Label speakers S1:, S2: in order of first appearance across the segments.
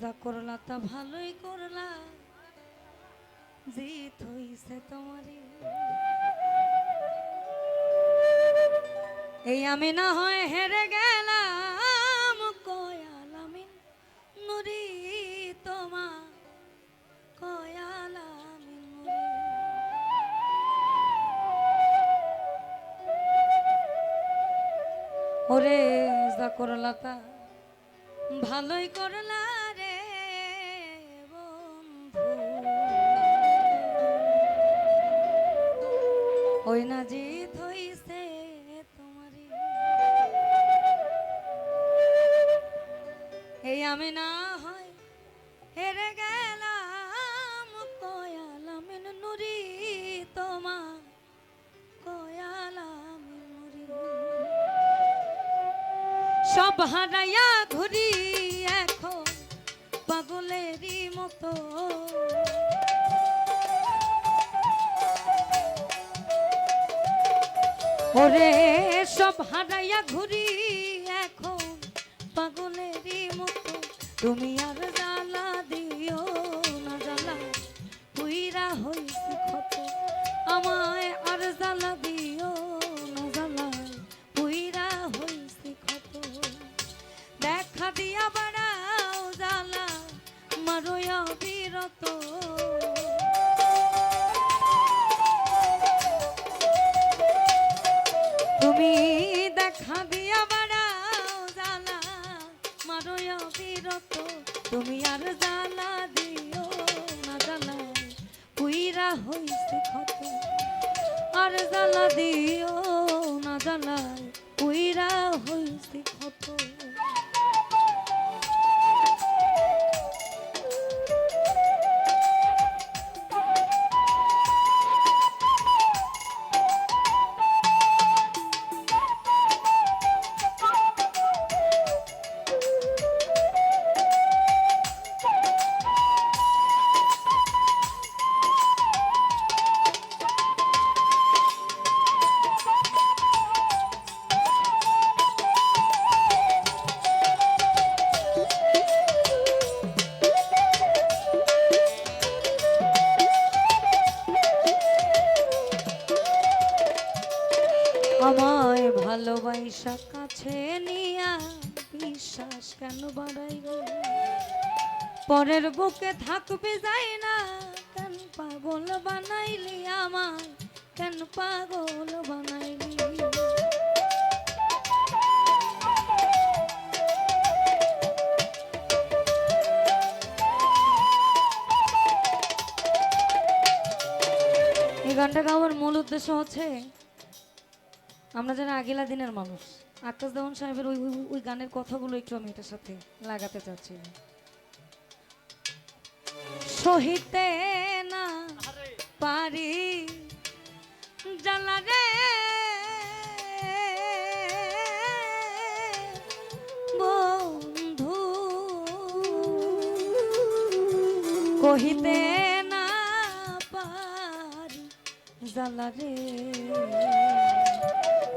S1: যা করলা তা ভালোই করলা। জিত হইছে তোমারই। এই আমি না হয় হেরে গেলাম কয়াল আমি নুরি তোমা কয়াল আমি ওরে যা করলা তা ভালোই করলা। ওই না জিত হইছে তোমারই এই আমি না হয় হেরে গেলাম কয়াল আমিন নুরি তোমা কয়াল আমিন নুরি। সব হারাইয়া ঘুরি ওরে সব হারাইয়া ঘুরি এখন পাগলেরই মতো। তুমি আর তুমি আর জানা দিও না জানা পুইরা হইছে ক্ষত আর জ্বালা দিও না জ্বালায় কেন বাড়াইবে পরের বুকে থাকবে যাই না। কেন পাগল বানাইলি আমায়? কেন পাগল বানাইলি? এই গানটা গাওয়ার মূল উদ্দেশ্য হচ্ছে, আমরা যারা আগেলা দিনের মানুষ। আকাশ দেওয়ান সাহেবের ওই ওই- ওই গানের কথাগুলো একটু আমি এটার সাথে লাগাতে চাচ্ছি। সহিতে না পারি জ্বালা রে। বন্ধু কহিতে না পারি জ্বালা রে।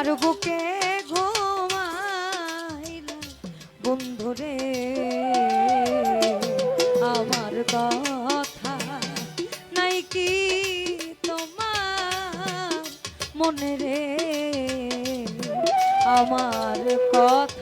S1: কার বুকে ঘুমাইলা। বন্ধুরে আমার কথা নাই কি তোমার মনে রে? আমার কথা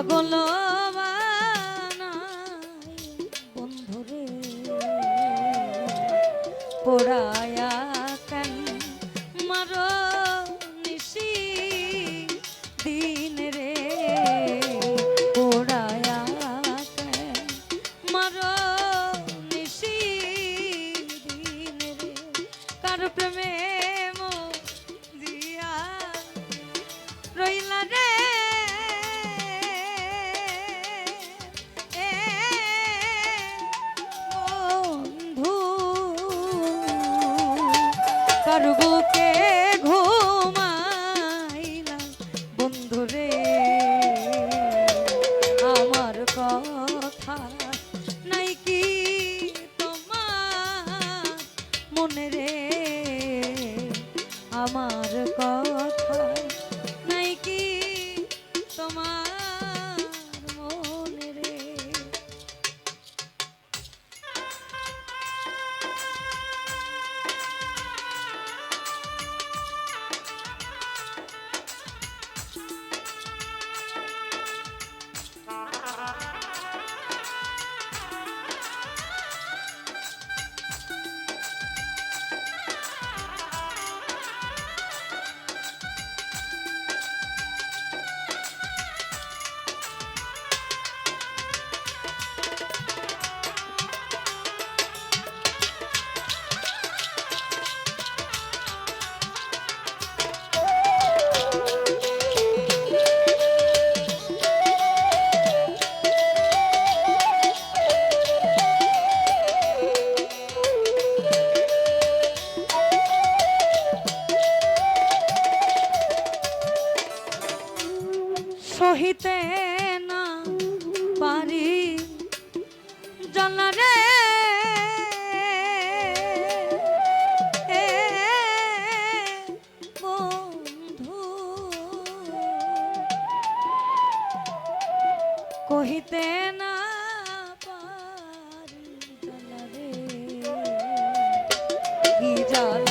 S1: পাগল কি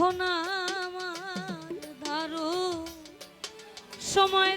S1: এখন আমার দারু সময়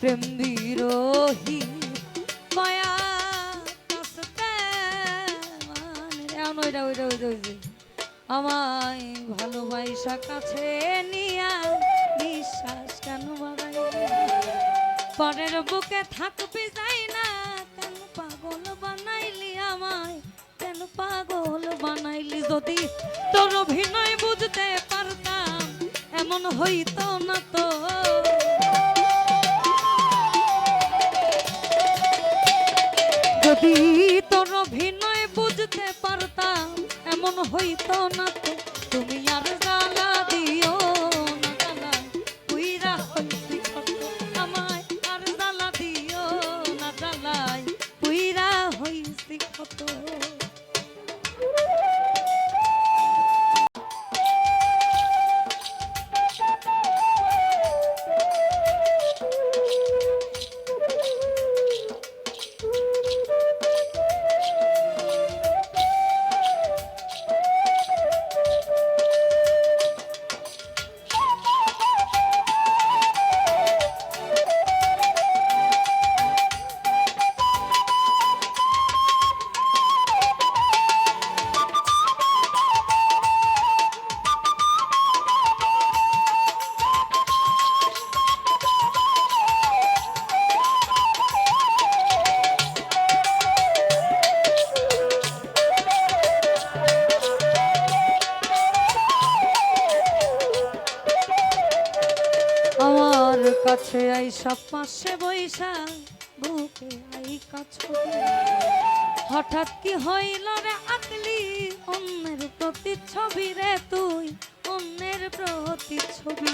S1: প্রেম বিরোহী আমায় ভালোবাসা কাছে নিয়া বিশ্বাস কেন পরের বুকে থাকবি যাই না কেন পাগল বানাইলি আমায়? কেন পাগল বানাইলি যদি তোর অভিনয় বুঝতে পারতাম? এমন হইতো না তো। যদি তোর অভিনয় বুঝতে পারতাম? এমন হইতো না তো। কাছে আইসা পাশে বৈশা বুকে আই কাছে হঠাৎ কি হইল রে আকলি অন্যের প্রতিচ্ছবি রে তুই, অন্যের প্রতি ছবি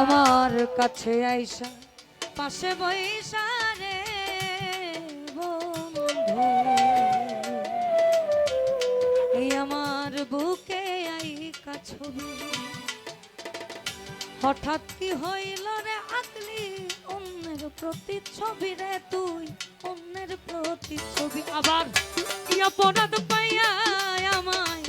S1: আমার কাছে আইসা, পাশে বৈশা রে আমার বুকে আই ছবি। হঠাৎ কি হইল রে আকলি? অন্যের প্রতিচ্ছবি রে তুই, অন্যের প্রতিচ্ছবি। আবার কি অপরাধ পাইয়া আমায়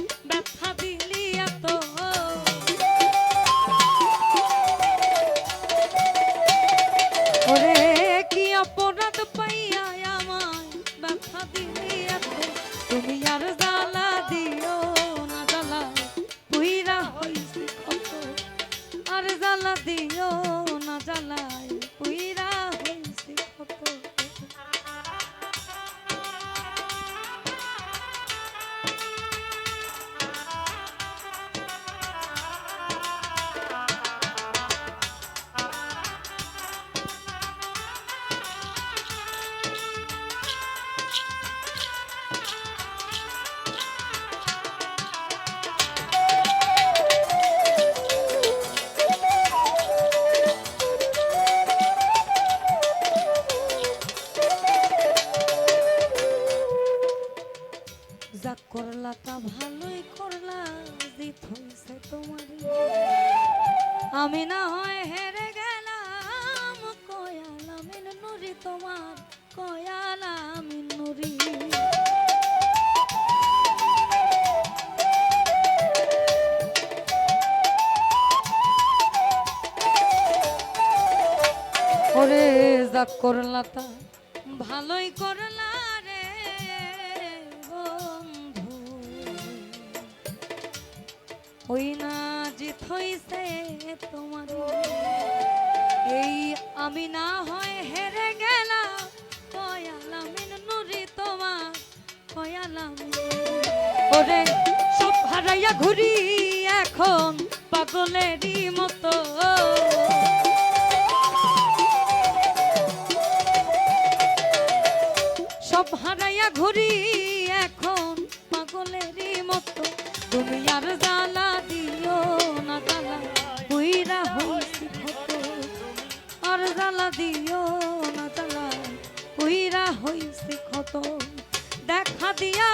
S1: ওরে করলা তা, ভালোই করলা রে বন্ধু। ওই না জিত হইছে তোমার এই আমি না হয় হেরে গেলাম কয়ালামিন নুরি তোমার কয়ালাম ওরে সব হারাইয়া ঘুরি এখন পাগলেরই মতো। ঘুরি এখন পাগলেরই মতো। আর জ্বালা দিও না, জ্বালা বুইরা হইছি কত আর জ্বালা দিও না, জ্বালা বুইরা হইছি কত দেখা দিয়া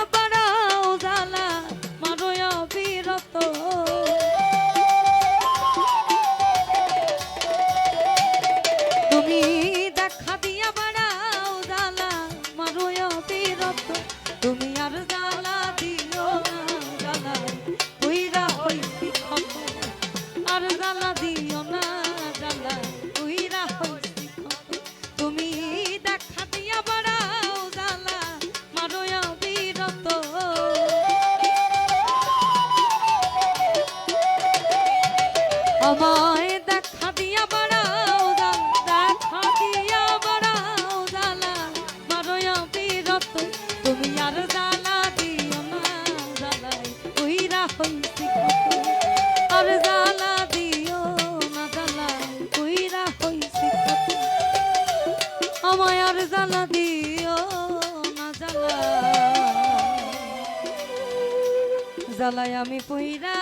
S1: আমি পইরা